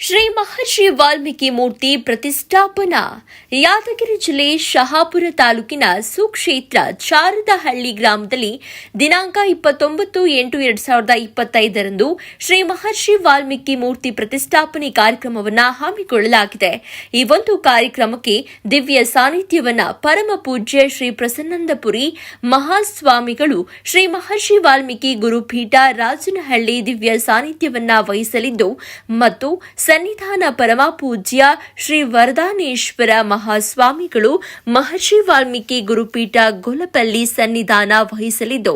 ಶ್ರೀ ಮಹರ್ಷಿ ವಾಲ್ಮೀಕಿ ಮೂರ್ತಿ ಪ್ರತಿಷ್ಠಾಪನಾ. ಯಾದಗಿರಿ ಜಿಲ್ಲೆ ಶಹಾಪುರ ತಾಲೂಕಿನ ಸುಕ್ಷೇತ್ರ ಚಾರದಹಳ್ಳಿ ಗ್ರಾಮದಲ್ಲಿ ದಿನಾಂಕ ಇಪ್ಪತ್ತೊಂಬತ್ತು ಎಂಟು ಎರಡ್ ಸಾವಿರದ ಇಪ್ಪತ್ತೈದರಂದು ಶ್ರೀ ಮಹರ್ಷಿ ವಾಲ್ಮೀಕಿ ಮೂರ್ತಿ ಪ್ರತಿಷ್ಠಾಪನೆ ಕಾರ್ಯಕ್ರಮವನ್ನು ಹಮ್ಮಿಕೊಳ್ಳಲಾಗಿದೆ. ಈ ಒಂದು ಕಾರ್ಯಕ್ರಮಕ್ಕೆ ದಿವ್ಯ ಸಾನ್ನಿಧ್ಯವನ್ನು ಪರಮ ಪೂಜ್ಯ ಶ್ರೀ ಪ್ರಸನ್ನಂದಪುರಿ ಮಹಾಸ್ವಾಮಿಗಳು ಶ್ರೀ ಮಹರ್ಷಿ ವಾಲ್ಮೀಕಿ ಗುರುಪೀಠ ರಾಜನಹಳ್ಳಿ ದಿವ್ಯ ಸಾನ್ನಿಧ್ಯವನ್ನು ವಹಿಸಲಿದ್ದು ಮತ್ತು ಸನ್ನಿಧಾನ ಪರಮಪೂಜ್ಯ ಶ್ರೀ ವರದಾನೇಶ್ವರ ಮಹಾಸ್ವಾಮಿಗಳು ಮಹರ್ಷಿ ವಾಲ್ಮೀಕಿ ಗುರುಪೀಠ ಗೊಲಪಲ್ಲಿ ಸನ್ನಿಧಾನ ವಹಿಸಲಿದ್ದು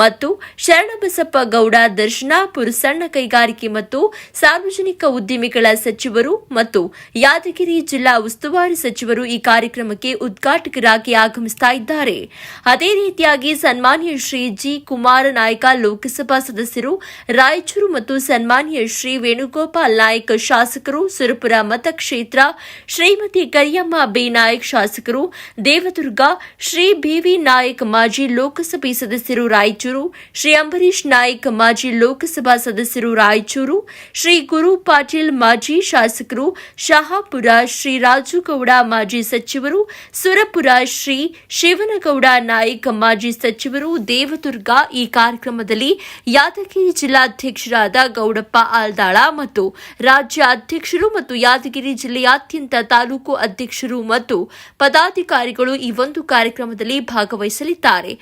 ಮತ್ತು ಶರಣಬಸಪ್ಪ ಗೌಡ ದರ್ಶನಾಪುರ ಸಣ್ಣ ಕೈಗಾರಿಕೆ ಮತ್ತು ಸಾರ್ವಜನಿಕ ಉದ್ದಿಮೆಗಳ ಸಚಿವರು ಮತ್ತು ಯಾದಗಿರಿ ಜಿಲ್ಲಾ ಉಸ್ತುವಾರಿ ಸಚಿವರು ಈ ಕಾರ್ಯಕ್ರಮಕ್ಕೆ ಉದ್ಘಾಟಕರಾಗಿ ಆಗಮಿಸ್ತಾ ಇದ್ದಾರೆ. ಅದೇ ರೀತಿಯಾಗಿ ಸನ್ಮಾನ್ಯ ಶ್ರೀ ಜಿ ಕುಮಾರ ನಾಯ್ಕ ಲೋಕಸಭಾ ಸದಸ್ಯರು ರಾಯಚೂರು ಮತ್ತು ಸನ್ಮಾನ್ಯ ಶ್ರೀ ವೇಣುಗೋಪಾಲ್ ನಾಯ್ಕ ಶಾಸಕರು ಸುರಪುರ ಮತಕ್ಷೇತ್ರ, ಶ್ರೀಮತಿ ಕರಿಯಮ್ಮ ಬಿ. ನಾಯಕ್ ಶಾಸಕರು, ದೇವದುರ್ಗ, ಶ್ರೀ ಬಿವಿ ನಾಯಕ್ ಮಾಜಿ ಲೋಕಸಭೆ ಸದಸ್ಯರು ರಾಯಚೂರು, ಶ್ರೀ ಅಂಬರೀಶ್ ನಾಯಕ್ ಮಾಜಿ ಲೋಕಸಭಾ ಸದಸ್ಯರು ರಾಯಚೂರು, ಶ್ರೀ ಗುರು ಪಾಟೀಲ್ ಮಾಜಿ ಶಾಸಕರು ಶಹಾಪುರ, ಶ್ರೀ ರಾಜುಗೌಡ ಮಾಜಿ ಸಚಿವರು, ಸುರಪುರ ಶ್ರೀ ಶಿವನಗೌಡ ನಾಯಕ್ ಮಾಜಿ ಸಚಿವರು, ದೇವದುರ್ಗ ಈ ಕಾರ್ಯಕ್ರಮದಲ್ಲಿ ಯಾದಗಿರಿ ಜಿಲ್ಲಾಧ್ಯಕ್ಷರಾದ ಗೌಡಪ್ಪ ಆಲ್ದಾಳ ಮತ್ತು ರಾಜ್ಯ ಅಧ್ಯಕ್ಷರು ಮತ್ತು ಯಾದಗಿರಿ ಜಿಲ್ಲೆಯಾದ್ಯಂತ ತಾಲೂಕು ಅಧ್ಯಕ್ಷರು ಮತ್ತು ಪದಾಧಿಕಾರಿಗಳು ಈ ಒಂದು ಕಾರ್ಯಕ್ರಮದಲ್ಲಿ ಭಾಗವಹಿಸಲಿದ್ದಾರೆ.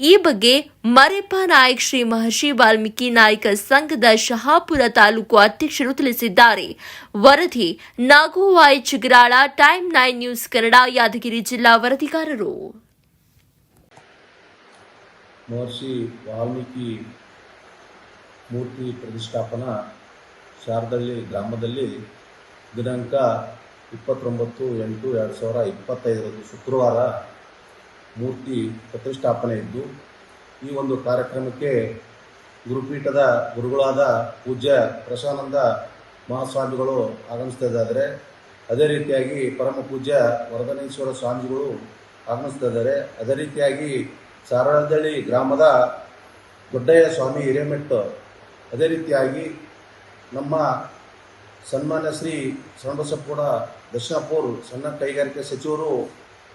ಈ ಬಗ್ಗೆ ಮರೆಪ್ಪ ನಾಯಕ್ ಶ್ರೀ ಮಹರ್ಷಿ ವಾಲ್ಮೀಕಿ ನಾಯಕ ಸಂಘದ ಶಹಾಪುರ ತಾಲೂಕು ಅಧ್ಯಕ್ಷರು ತಿಳಿಸಿದ್ದಾರೆ. ವರದಿ, ನಾಗೋವಾಯ್ Chigarala, time nine news Kannada, Yadgiri ಜಿಲ್ಲಾ ವರದಿಗಾರರು. ಮಹರ್ಷಿ ವಾಲ್ಮೀಕಿ ಮೂರ್ತಿ ಪ್ರತಿಷ್ಠಾಪನಾ ಶಾರದಳ್ಳಿ ಗ್ರಾಮದಲ್ಲಿ ದಿನಾಂಕ ಇಪ್ಪತ್ತೊಂಬತ್ತು ಎಂಟು ಎರಡು ಸಾವಿರ ಇಪ್ಪತ್ತೈದರಂದು ಶುಕ್ರವಾರ ಮೂರ್ತಿ ಪ್ರತಿಷ್ಠಾಪನೆ ಇದ್ದು, ಈ ಒಂದು ಕಾರ್ಯಕ್ರಮಕ್ಕೆ ಗುರುಪೀಠದ ಗುರುಗಳಾದ ಪೂಜ್ಯ ಪ್ರಶಾನಂದ ಮಹಾಸ್ವಾಮಿಗಳು ಆಗಮಿಸ್ತಾ ಇದ್ದಾರೆ. ಅದೇ ರೀತಿಯಾಗಿ ಪರಮ ಪೂಜ್ಯ ವರದನೇಶ್ವರ ಸ್ವಾಮಿಗಳು ಆಗಮಿಸ್ತಾ ಇದ್ದಾರೆ. ಅದೇ ರೀತಿಯಾಗಿ ಸಾರಳದಳ್ಳಿ ಗ್ರಾಮದ ದೊಡ್ಡಯ್ಯ ಸ್ವಾಮಿ ಹಿರೇಮೆಟ್ಟು ಅದೇ ರೀತಿಯಾಗಿ ನಮ್ಮ ಸನ್ಮಾನ್ಯ ಶ್ರೀ ಶರಣಬಸಪ್ಪಗೌಡ ದರ್ಶನಪುರ್ ಸಣ್ಣ ಕೈಗಾರಿಕೆ ಸಚಿವರು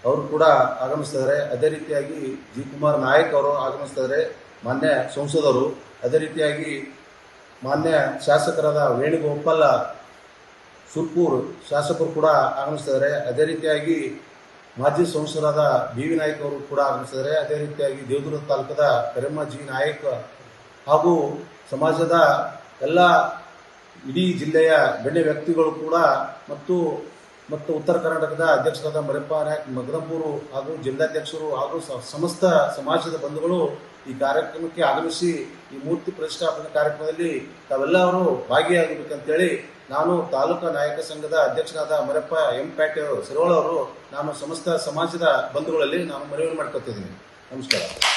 ಅವರು ಕೂಡ ಆಗಮಿಸ್ತಿದ್ದಾರೆ. ಅದೇ ರೀತಿಯಾಗಿ ಜಿ ಕುಮಾರ್ ನಾಯಕ್ ಅವರು ಆಗಮಿಸ್ತಿದ್ದಾರೆ, ಮಾನ್ಯ ಸಂಸದರು. ಅದೇ ರೀತಿಯಾಗಿ ಮಾನ್ಯ ಶಾಸಕರಾದ ವೇಣುಗೋಪಾಲ ಸುರ್ಪೂರ್ ಶಾಸಕರು ಕೂಡ ಆಗಮಿಸ್ತಿದ್ದಾರೆ. ಅದೇ ರೀತಿಯಾಗಿ ಮಾಜಿ ಸಂಸದರಾದ ಬಿ ವಿ ನಾಯಕ್ ಅವರು ಕೂಡ ಆಗಮಿಸಿದ್ದಾರೆ ಅದೇ ರೀತಿಯಾಗಿ ದೇವದುರ್ಗ ತಾಲೂಕದ ಕರೆಮ್ಮ ಜಿ ನಾಯಕ್ ಹಾಗೂ ಸಮಾಜದ ಎಲ್ಲ ಇಡೀ ಜಿಲ್ಲೆಯ ಗಣ್ಯ ವ್ಯಕ್ತಿಗಳು ಕೂಡ ಮತ್ತು ಮತ್ತು ಉತ್ತರ ಕರ್ನಾಟಕದ ಅಧ್ಯಕ್ಷರಾದ ಮರಪ್ಪ ನಾಯಕ್ ಮಗದಂಪೂರು ಹಾಗೂ ಜಿಲ್ಲಾಧ್ಯಕ್ಷರು ಹಾಗೂ ಸಮಸ್ತ ಸಮಾಜದ ಬಂಧುಗಳು ಈ ಕಾರ್ಯಕ್ರಮಕ್ಕೆ ಆಗಮಿಸಿ ಈ ಮೂರ್ತಿ ಪ್ರತಿಷ್ಠಾಪನೆ ಕಾರ್ಯಕ್ರಮದಲ್ಲಿ ತಾವೆಲ್ಲರೂ ಭಾಗಿಯಾಗಬೇಕಂತೇಳಿ ನಾನು ತಾಲೂಕಾ ನಾಯಕ ಸಂಘದ ಅಧ್ಯಕ್ಷರಾದ ಮರಪ್ಪ ಎಂ ಪ್ಯಾಟೆ ಸರೋಳ ಅವರು ನಾನು ಸಮಸ್ತ ಸಮಾಜದ ಬಂಧುಗಳಲ್ಲಿ ನಾನು ಮನವಿ ಮಾಡ್ಕೊತಿದ್ದೀನಿ. ನಮಸ್ಕಾರ.